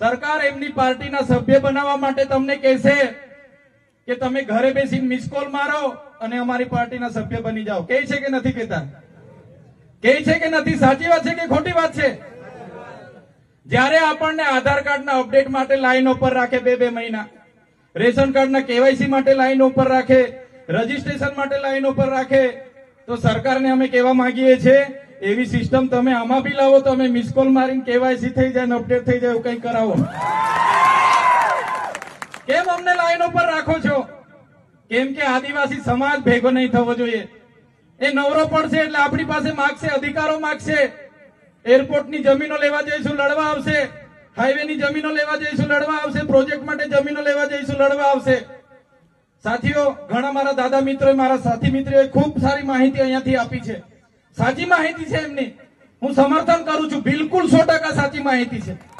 સરકાર એમની પાર્ટીના સભ્ય બનાવવા માટે તમને કહેશે કે તમે ઘરે બેસીને મિસ કોલ મારો અને અમારી પાર્ટીના સભ્ય બની જાઓ. કે છે કે નથી કહેતા? કે છે કે નથી? સાચી વાત છે કે ખોટી વાત છે? જ્યારે આપણને આધાર કાર્ડના અપડેટ માટે લાઈન ઉપર રાખે બે બે મહિના, રેશન કાર્ડના કેવાયસી માટે લાઈન ઉપર રાખે, રજીસ્ટ્રેશન માટે લાઈન ઉપર રાખે, તો સરકારને અમે કહેવા માંગીએ છીએ એવી સિસ્ટમ તમે આમાં બી લાવો તો અમે મિસ કોલ મારીને કેવાયસી થઈ જાય ને અપડેટ થઈ જાય એવું કંઈ કરાવો. કેમ અમને લાઈનો પર રાખો છો? કેમ કે આદિવાસી સમાજ ભેગો નહીં થવો જોઈએ. એ નવરો પડશે એટલે આપણી પાસે માગશે, અધિકારો માગશે. એરપોર્ટની જમીનો લેવા જઈશું, લડવા આવશે. હાઈવેની જમીનો લેવા જઈશું, લડવા આવશે. પ્રોજેક્ટ માટે જમીનો લેવા જઈશું, લડવા આવશે. સાથીઓ, ઘણા મારા દાદા મિત્રોએ, મારા સાથી મિત્રોએ ખૂબ સારી માહિતી અહીંયાથી આપી છે. સાચી માહિતી છે એમની. હું સમર્થન કરું છું. બિલકુલ સો ટકા સાચી માહિતી છે.